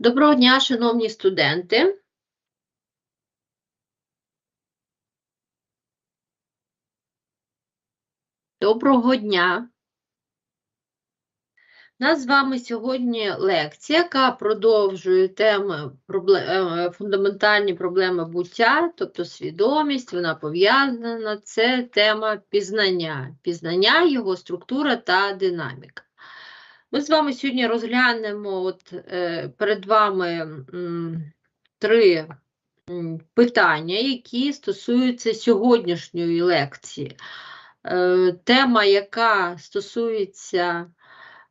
Доброго дня, шановні студенти. Доброго дня. У нас з вами сьогодні лекція, яка продовжує теми е, фундаментальні проблеми буття, тобто свідомість, вона пов'язана, це тема пізнання, пізнання, його структура та динаміка. Ми з вами сьогодні розглянемо от, е, перед вами м, три м, питання, які стосуються сьогоднішньої лекції. Е, Тема, яка стосується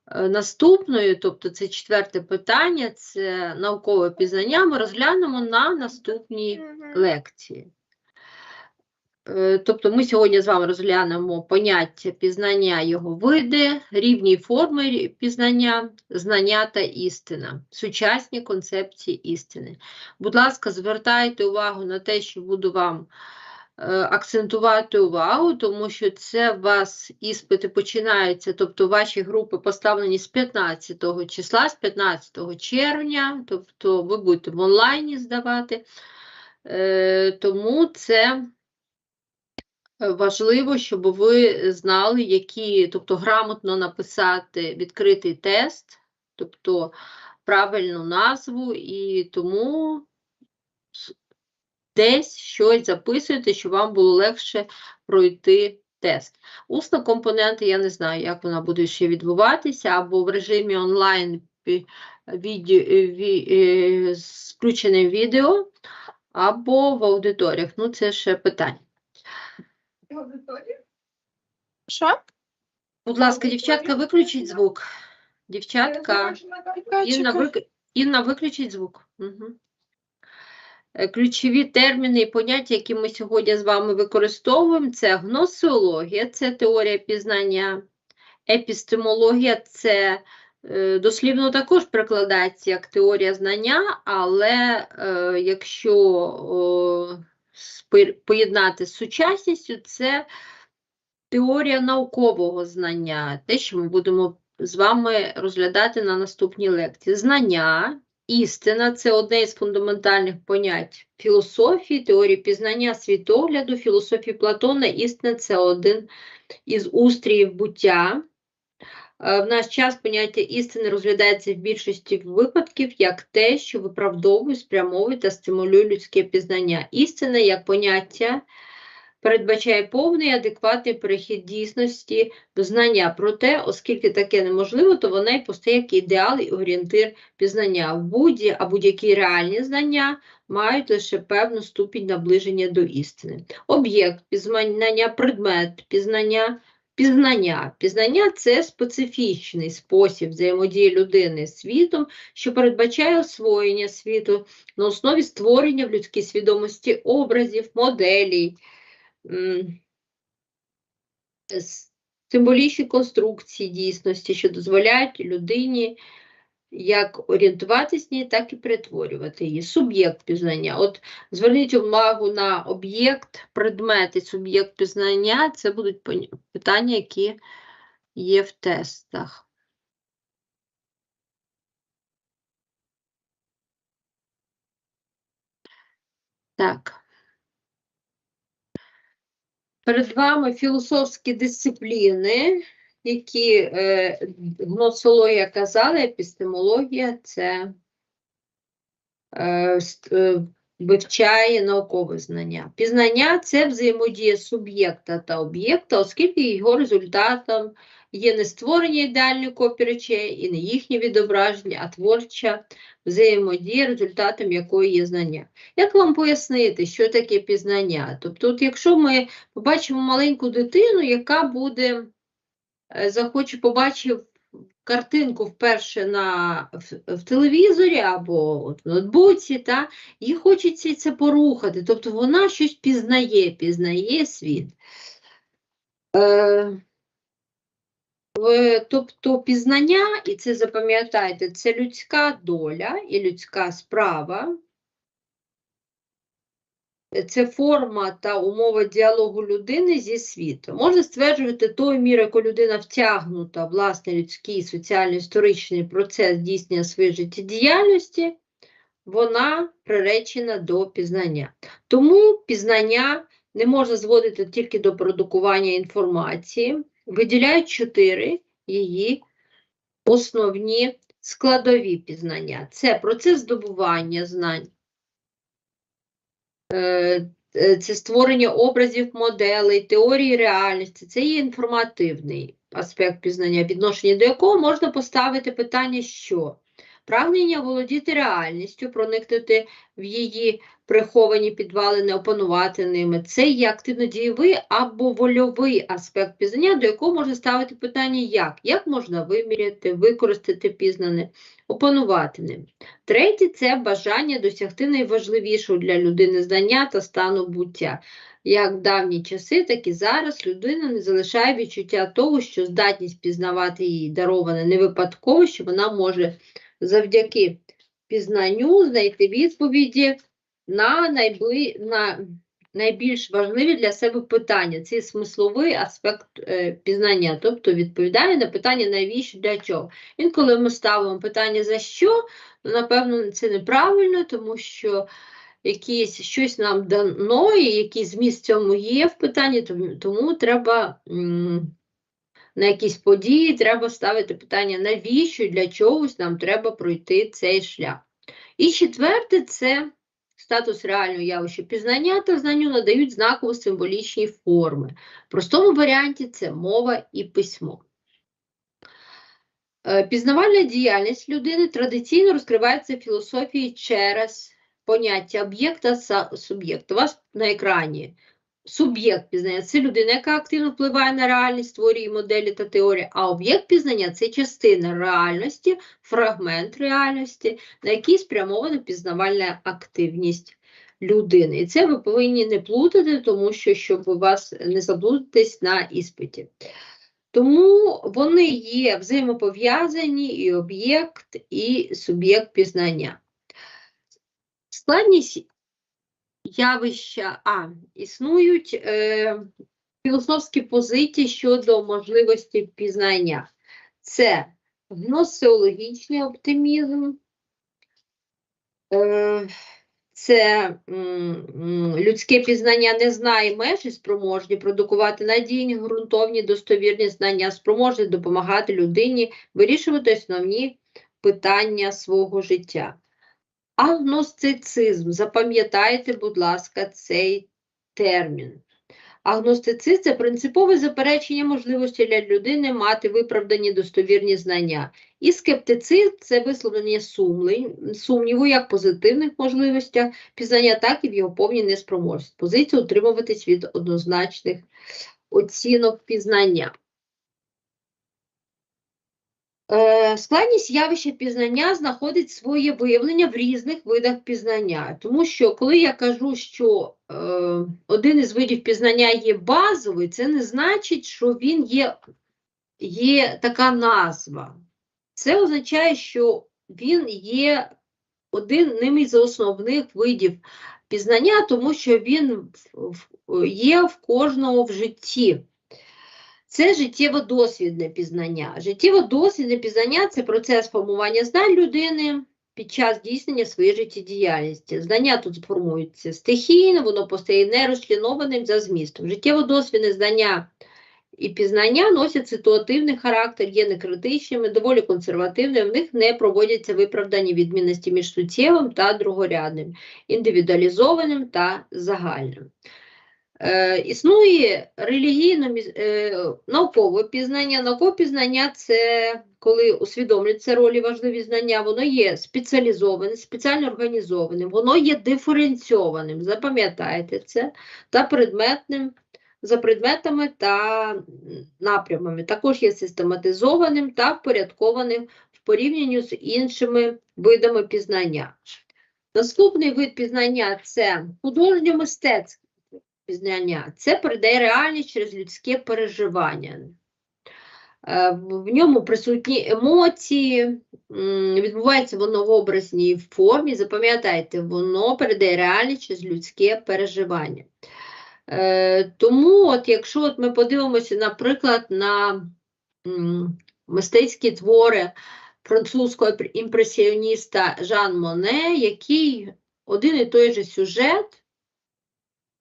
е, наступної, тобто це четверте питання, це наукове пізнання, ми розглянемо на наступній лекції. Е, Тобто ми сьогодні з вами розглянемо поняття пізнання, його види, рівні форми пізнання, знання та істина, сучасні концепції істини. Будь ласка, звертайте увагу на те, що буду вам е, акцентувати увагу, тому що це у вас іспити починаються, тобто ваші групи поставлені з 15 числа, з 15 червня, тобто ви будете в онлайні здавати. Е, Тому це важливо, щоб ви знали, які, тобто грамотно написати відкритий тест, тобто правильну назву, і тому десь щось записуйте, щоб вам було легше пройти тест. Усна компонента, я не знаю, як вона буде ще відбуватися, або в режимі онлайн пі- відео, ві, е, з включеним відео, або в аудиторіях. Ну, це ще питання. Що? Будь ласка, дівчатка, виключіть звук. Дівчатка, Інна, вик... Інна, виключіть звук. Угу. Ключові терміни і поняття, які ми сьогодні з вами використовуємо, це гносеологія, це теорія пізнання, епістемологія це е, дослівно також перекладається як теорія знання, але е, якщо спи- поєднати з сучасністю, це теорія наукового знання, те, що ми будемо з вами розглядати на наступній лекції. Знання, істина це одне із фундаментальних понять філософії, теорії пізнання світогляду, філософії Платона. Істина це один із устріїв буття. Е, В наш час поняття істини розглядається в більшості випадків як те, що виправдовує, спрямовує та стимулює людське пізнання. Істина як поняття передбачає повний адекватний перехід дійсності до знання. Проте, оскільки таке неможливо, то вона і постає як ідеал і орієнтир пізнання. В будь а будь-які реальні знання мають лише певну ступінь наближення до істини. Об'єкт пізнання, предмет пізнання. Пізнання. Пізнання це специфічний спосіб взаємодії людини з світом, що передбачає освоєння світу на основі створення в людській свідомості образів, моделей, символічні конструкції дійсності, що дозволяють людині як орієнтуватись ній, так і перетворювати її. Суб'єкт пізнання. От зверніть увагу на об'єкт, предмет і суб'єкт пізнання. Це будуть питання, які є в тестах. Так. Перед вами філософські дисципліни, які е, гносологія казала, епістемологія це е, е, вивчає наукове знання. Пізнання це взаємодія суб'єкта та об'єкта, оскільки його результатом є не створення ідеальної копії речей і не їхнє відображення, а творча взаємодія, результатом якої є знання. Як вам пояснити, що таке пізнання? Тобто, от якщо ми побачимо маленьку дитину, яка буде, захоче побачив картинку вперше на, в, в телевізорі або от в ноутбуці, та, їй хочеться це порухати, тобто вона щось пізнає, пізнає світ. Е, Тобто пізнання, і це запам'ятайте, це людська доля і людська справа, це форма та умова діалогу людини зі світом. Можна стверджувати тою мірою, яку людина втягнута в власний людський соціально-історичний процес здійснення своєї життєдіяльності, вона приречена до пізнання. Тому пізнання не можна зводити тільки до продукування інформації, виділяють чотири її основні складові пізнання. Це процес здобування знань, е, е, це створення образів, моделей, теорії реальності, це є інформативний аспект пізнання, відношення до якого можна поставити питання, що? Прагнення володіти реальністю, проникнути в її приховані підвалини, опанувати ними, це є активно-дієвий або вольовий аспект пізнання, до якого можна ставити питання, як? Як можна виміряти, використати пізнане, опанувати ним. Третє це бажання досягти найважливішого для людини знання та стану буття. Як в давні часи, так і зараз людина не залишає відчуття того, що здатність пізнавати її дароване не випадково, що вона може завдяки пізнанню знайти відповіді на, найбли... на найбільш важливі для себе питання. Це смисловий аспект е, пізнання, тобто відповідає на питання навіщо, для чого. Інколи ми ставимо питання за що, ну, напевно, це неправильно, тому що якісь щось нам дано, і якийсь зміст цьому є в питанні, тому, тому треба. М на якісь події треба ставити питання, навіщо для чогось нам треба пройти цей шлях. І четверте це статус реального явища пізнання та знанню надають знаково символічні форми. В простому варіанті це мова і письмо. Е, пізнавальна діяльність людини традиційно розкривається в філософії через поняття об'єкта та суб'єкта. У вас на екрані Суб'єкт пізнання це людина, яка активно впливає на реальність, створює моделі та теорії, а об'єкт пізнання це частина реальності, фрагмент реальності, на який спрямована пізнавальна активність людини. І це ви повинні не плутати, тому що щоб у вас не заблудитись на іспиті. Тому вони є взаємопов'язані і об'єкт, і суб'єкт пізнання. Складність явища, а існують е, філософські позиції щодо можливості пізнання. Це гносеологічний оптимізм, е, це людське пізнання не знає меж і спроможні продукувати надійні, ґрунтовні, достовірні знання, спроможні допомагати людині вирішувати основні питання свого життя. Агностицизм. Запам'ятайте, будь ласка, цей термін. Агностицизм це принципове заперечення можливості для людини мати виправдані достовірні знання. І скептицизм це висловлення сумніву як позитивних можливостях пізнання, так і в його повній неспроможності. Позиція утримуватись від однозначних оцінок пізнання. Е, складність явища пізнання знаходить своє виявлення в різних видах пізнання. Тому що, коли я кажу, що е, один із видів пізнання є базовий, це не значить, що він є, є така назва. Це означає, що він є одним із основних видів пізнання, тому що він є в кожного в житті. Це життєво-досвідне пізнання. Життєво-досвідне пізнання це процес формування знань людини під час здійснення своєї життєдіяльності. Знання тут формуються стихійно, воно постає нерозчленованим за змістом. Життєво-досвідне знання і пізнання носять ситуативний характер, є некритичними, доволі консервативними, в них не проводяться виправдані відмінності між суттєвим та другорядним, індивідуалізованим та загальним. Е, Існує релігійно е, наукове пізнання. Наукове пізнання це коли усвідомлюються ролі важливі знання, воно є спеціалізованим, спеціально організованим, воно є диференційованим, запам'ятайте це, та предметним за предметами та напрямами. Також є систематизованим та впорядкованим в порівнянні з іншими видами пізнання. Наступний вид пізнання це художньо-мистецьке пізнання. Це передає реальність через людське переживання. Е, В ньому присутні емоції, відбувається воно в образній формі. Запам'ятайте, воно передає реальність через людське переживання. Е, Тому, от якщо от ми подивимося, наприклад, на мистецькі твори французького імпресіоніста Жан Моне, який один і той же сюжет,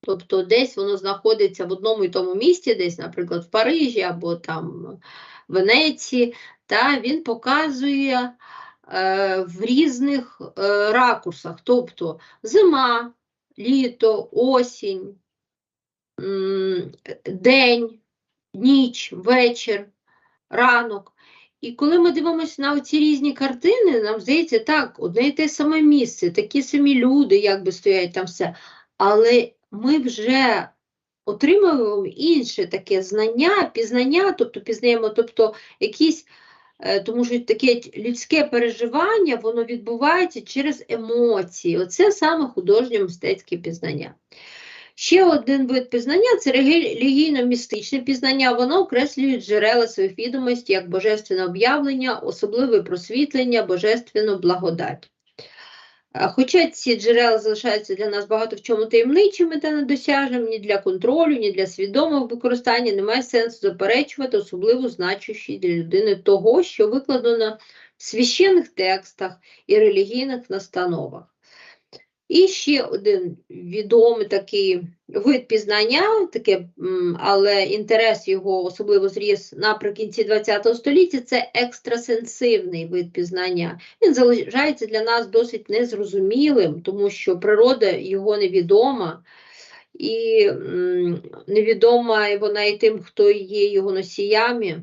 тобто десь воно знаходиться в одному і тому місті, десь, наприклад, в Парижі або там в Венеції, та він показує е, в різних е, ракурсах, тобто зима, літо, осінь, день, ніч, вечір, ранок. І коли ми дивимося на ці різні картини, нам здається, так, одне і те саме місце, такі самі люди, якби стоять там все. Але ми вже отримуємо інше таке знання, пізнання, тобто пізнаємо, тобто якісь, е, тому що таке людське переживання, воно відбувається через емоції. Оце саме художньо-мистецьке пізнання. Ще один вид пізнання це релігійно-містичне пізнання. Воно окреслює джерела своїх відомостей як божественне об'явлення, особливе просвітлення, божественну благодать. А Хоча ці джерела залишаються для нас багато в чому таємничими та недосяжними, ні для контролю, ні для свідомого використання немає сенсу заперечувати особливо значущі для людини того, що викладено в священних текстах і релігійних настановах. І ще один відомий такий вид пізнання, таке, але інтерес його особливо зріс наприкінці ХХ століття, це екстрасенсивний вид пізнання. Він залишається для нас досить незрозумілим, тому що природа його невідома, і невідома вона і тим, хто є його носіями.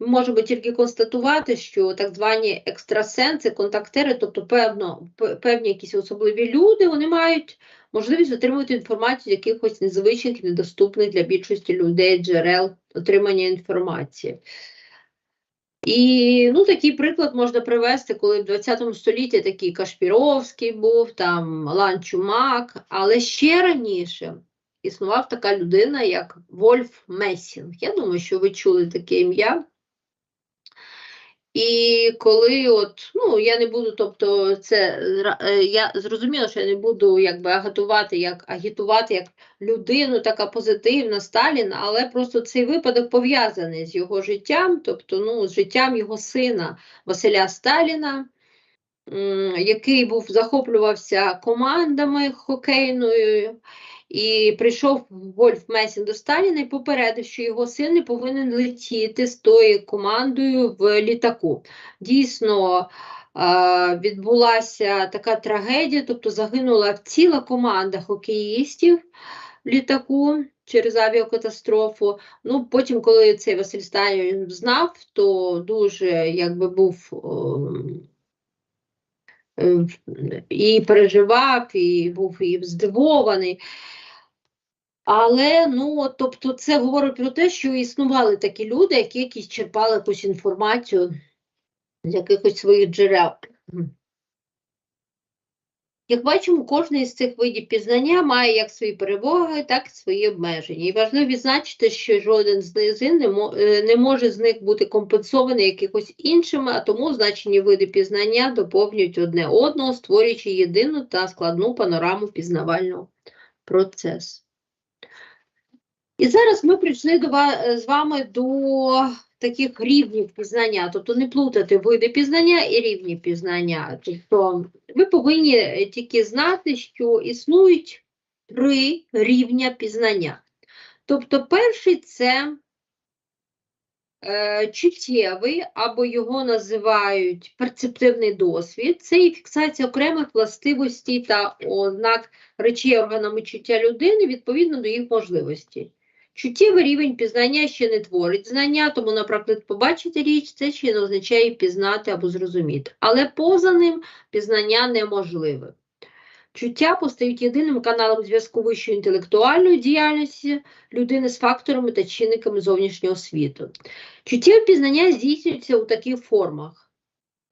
Ми можемо тільки констатувати, що так звані екстрасенси, контактери, тобто певно, певні якісь особливі люди, вони мають можливість отримувати інформацію з якихось незвичних, недоступних для більшості людей джерел отримання інформації. І ну, такий приклад можна привести, коли в 20 столітті такий Кашпіровський був, там Лан але ще раніше існував така людина, як Вольф Месінг. Я думаю, що ви чули таке ім'я. І коли от, ну я не буду, тобто це е, я зрозуміла, що я не буду якби агітувати, як агітувати як людину, така позитивна Сталін, але просто цей випадок пов'язаний з його життям, тобто ну, з життям його сина Василя Сталіна, який був захоплювався командами хокейною. І прийшов Вольф Месін до Сталіна і попередив, що його син не повинен летіти з тою командою в літаку. Дійсно, е, відбулася така трагедія, тобто загинула ціла команда хокеїстів в літаку через авіакатастрофу. Ну, потім, коли цей Василь Сталін знав, то дуже якби був. ем, е, І переживав, і був і здивований. Але ну, тобто, це говорить про те, що існували такі люди, які якісь черпали якусь інформацію з якихось своїх джерел. Як бачимо, кожен із цих видів пізнання має як свої переваги, так і свої обмеження. І важливо відзначити, що жоден з низин е, не може з них бути компенсований якихось іншими, а тому значені види пізнання доповнюють одне одного, створюючи єдину та складну панораму пізнавального процесу. І зараз ми прийшли до ва- з вами до таких рівнів пізнання, тобто не плутати види пізнання і рівні пізнання. Тобто ви повинні е, тільки знати, що існують три рівня пізнання. Тобто, перший це е, чуттєвий, або його називають перцептивний досвід. Це і фіксація окремих властивостей та ознак речей органами чуття людини відповідно до їх можливостей. Чуттєвий рівень пізнання ще не творить знання, тому, наприклад, побачити річ це ще не означає пізнати або зрозуміти. Але поза ним пізнання неможливе. Чуття постають єдиним каналом зв'язку вищої інтелектуальної діяльності людини з факторами та чинниками зовнішнього світу. Чуттєве пізнання здійснюється у таких формах: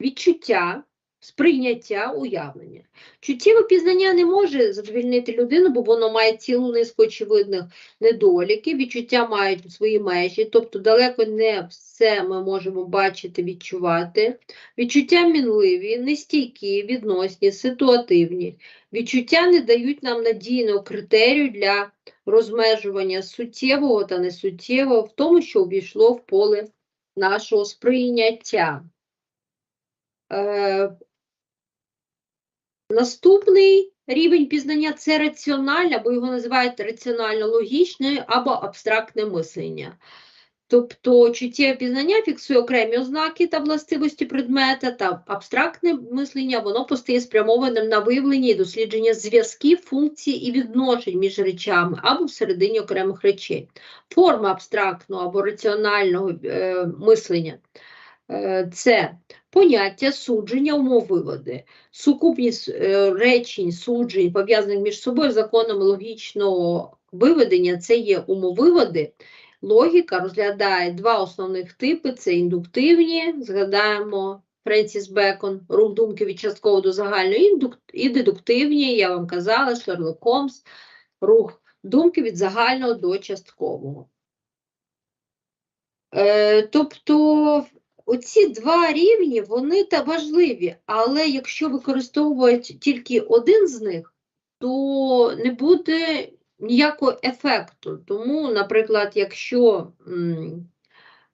відчуття, сприйняття, уявлення. Чуттєве пізнання не може задовільнити людину, бо воно має цілу низку очевидних недоліків. Відчуття мають свої межі, тобто далеко не все ми можемо бачити, відчувати. Відчуття мінливі, нестійкі, відносні, ситуативні. Відчуття не дають нам надійного критерію для розмежування суттєвого та несуттєвого в тому, що увійшло в поле нашого сприйняття. Наступний рівень пізнання це раціональне, або його називають раціонально-логічне або абстрактне мислення. Тобто чуттєве пізнання фіксує окремі ознаки та властивості предмета, та абстрактне мислення воно постає спрямованим на виявлення і дослідження зв'язків, функцій і відношень між речами або всередині окремих речей. Форма абстрактного або раціонального е, мислення е, це поняття, судження, умовиводи, сукупність е, речень, суджень, пов'язаних між собою законами логічного виведення, це є умовиводи. Логіка розглядає два основних типи: це індуктивні, згадаємо Френсіс Бекон, рух думки від часткового до загального, і дедуктивні, я вам казала, Шерлок Холмс, рух думки від загального до часткового. Е, тобто оці два рівні, вони та важливі, але якщо використовувати тільки один з них, то не буде ніякого ефекту. Тому, наприклад, якщо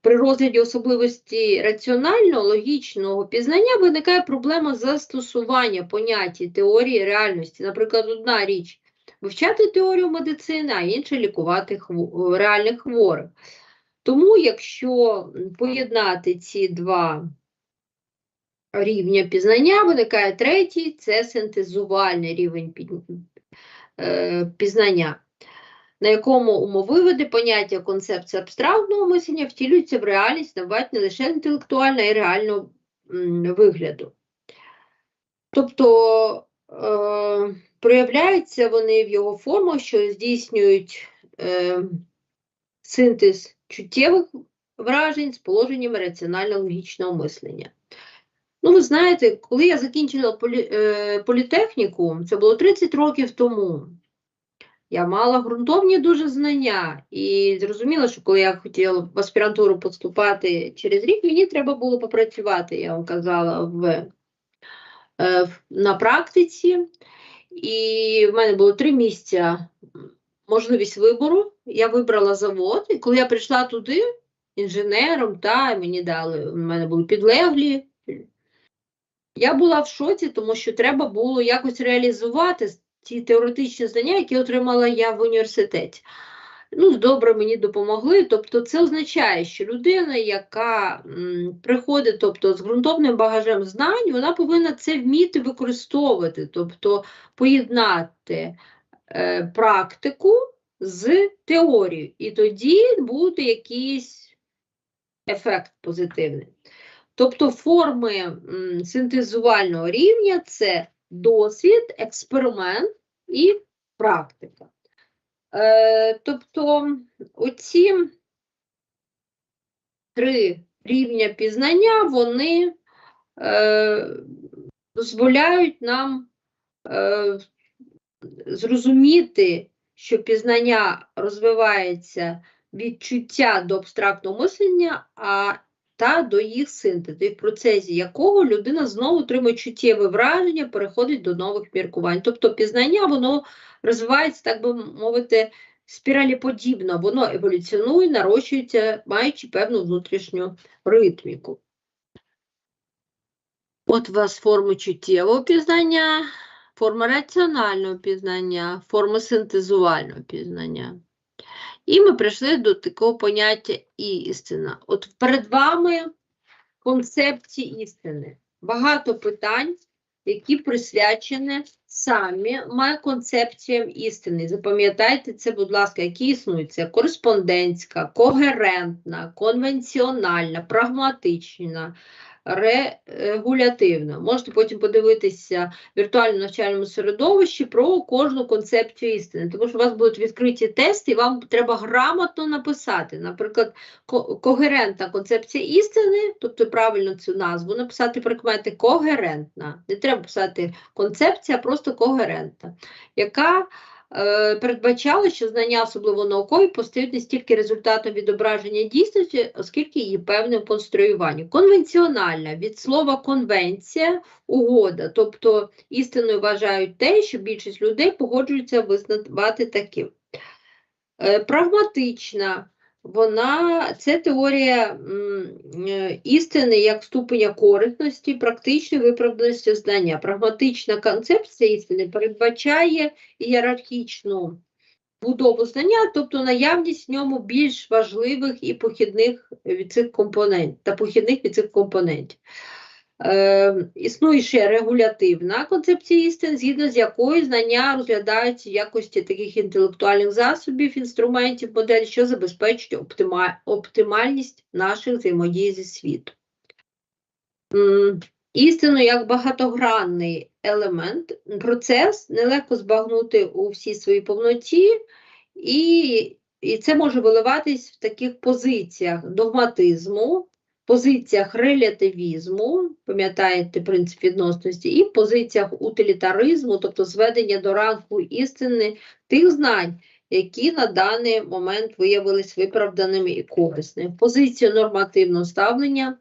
при розгляді особливості раціонального, логічного пізнання виникає проблема застосування поняття теорії реальності. Наприклад, одна річ вивчати теорію медицини, а інша лікувати хво- реальних хворих. Тому, якщо поєднати ці два рівня пізнання, виникає третій це синтезувальний рівень е, пізнання, на якому умовиводи поняття концепції абстрактного мислення втілюються в реальність, набувають не лише інтелектуального і реального вигляду. Тобто е, проявляються вони в його формах, що здійснюють е, синтез чуттєвих вражень з положеннями раціонально-логічного мислення. Ну, ви знаєте, коли я закінчила полі, е, політехніку, це було 30 років тому. Я мала ґрунтовні дуже знання і зрозуміла, що коли я хотіла в аспірантуру поступати через рік, мені треба було попрацювати, я вам казала, в, е, на практиці. І в мене було три місця можливість вибору. Я вибрала завод, і коли я прийшла туди інженером, та мені дали, в мене були підлеглі. Я була в шоці, тому що треба було якось реалізувати ті теоретичні знання, які отримала я в університеті. Ну, добре, мені допомогли. Тобто, це означає, що людина, яка м, приходить тобто, з ґрунтовним багажем знань, вона повинна це вміти використовувати, тобто поєднати практику з теорією, і тоді буде якийсь ефект позитивний. Тобто форми синтезувального рівня це досвід, експеримент і практика. Е, тобто оці три рівня пізнання, вони е, дозволяють нам е, зрозуміти, що пізнання розвивається від чуття до абстрактного мислення, а та до їх синтезу, в процесі якого людина знову отримує чуттєве враження, переходить до нових міркувань. Тобто пізнання воно розвивається, так би мовити, спіраліподібно, воно еволюціонує, нарощується, маючи певну внутрішню ритміку. От у вас форми чуттєвого пізнання, форма раціонального пізнання, форма синтезувального пізнання. І ми прийшли до такого поняття істина. От перед вами концепції істини. Багато питань, які присвячені самі концепціям істини. Запам'ятайте це, будь ласка, які існують. Це кореспондентська, когерентна, конвенціональна, прагматична, регулятивна. Можете потім подивитися в віртуальному навчальному середовищі про кожну концепцію істини. Тому що у вас будуть відкриті тести, і вам треба грамотно написати. Наприклад, когерентна концепція істини, тобто правильно цю назву написати прикмети когерентна. Не треба писати концепція, а просто когерентна, яка е, передбачала, що знання, особливо наукові, постають не стільки результатом відображення дійсності, оскільки її певним конструюванням. Конвенціональна від слова конвенція, угода, тобто істиною вважають те, що більшість людей погоджуються визнавати таким. Е, Прагматична, вона це теорія е, істини як ступеня корисності, практичної виправданості знання. Прагматична концепція істини передбачає ієрархічну будову знання, тобто наявність в ньому більш важливих і похідних від цих компонентів та похідних від цих компонентів. Е, існує ще регулятивна концепція істин, згідно з якою знання розглядаються в якості таких інтелектуальних засобів, інструментів, модель, що забезпечують оптима- оптимальність наших взаємодій зі світом. Істину як багатогранний елемент, процес нелегко збагнути у всій своїй повноті, і це може виливатись в таких позиціях догматизму, позиціях релятивізму, пам'ятаєте принцип відносності, і позиціях утилітаризму, тобто зведення до ранку істини тих знань, які на даний момент виявились виправданими і корисними. Позицію нормативного ставлення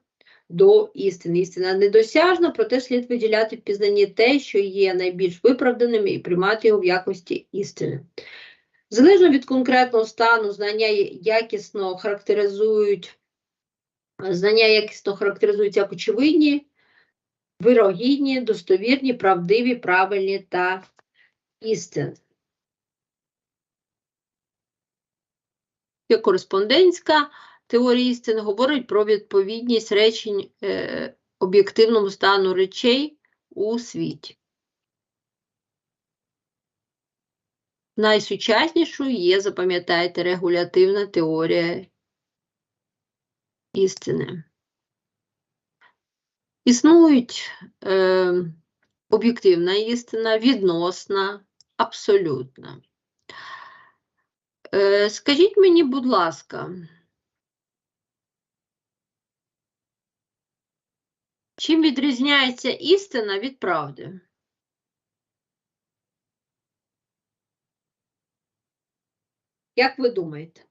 до істини. Істина недосяжна, проте слід виділяти в пізнанні те, що є найбільш виправданим, і приймати його в якості істини. Залежно від конкретного стану, знання якісно характеризують Знання якісно характеризують як очевидні, вирогідні, достовірні, правдиві, правильні та істинні. Кореспондентська теорія істини говорить про відповідність речень е, об'єктивному стану речей у світі. Найсучаснішою є, запам'ятайте, регулятивна теорія істини. Існують е, об'єктивна істина, відносна, абсолютна. Е, скажіть мені, будь ласка, чим відрізняється істина від правди? Як ви думаєте?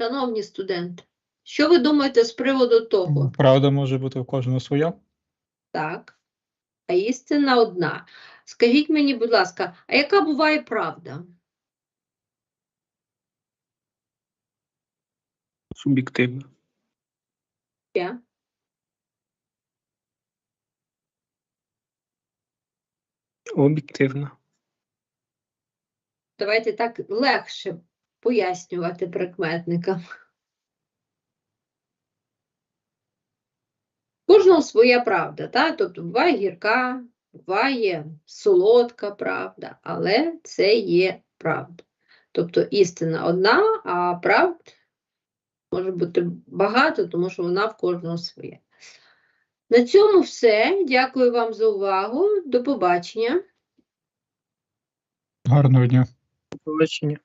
Шановні студенти, що ви думаєте з приводу того? Правда може бути в кожного своя. Так, а істина одна. Скажіть мені, будь ласка, а яка буває правда? Суб'єктивно. Ще? Об'єктивно. Давайте так легше пояснювати прикметникам. Кожного своя правда, та? тобто буває гірка, буває солодка правда, але це є правда. Тобто істина одна, а правд може бути багато, тому що вона в кожного своя. На цьому все. Дякую вам за увагу. До побачення. Гарного дня. До побачення.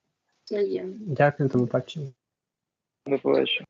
Це є. Дякую, до побачення. До побачення.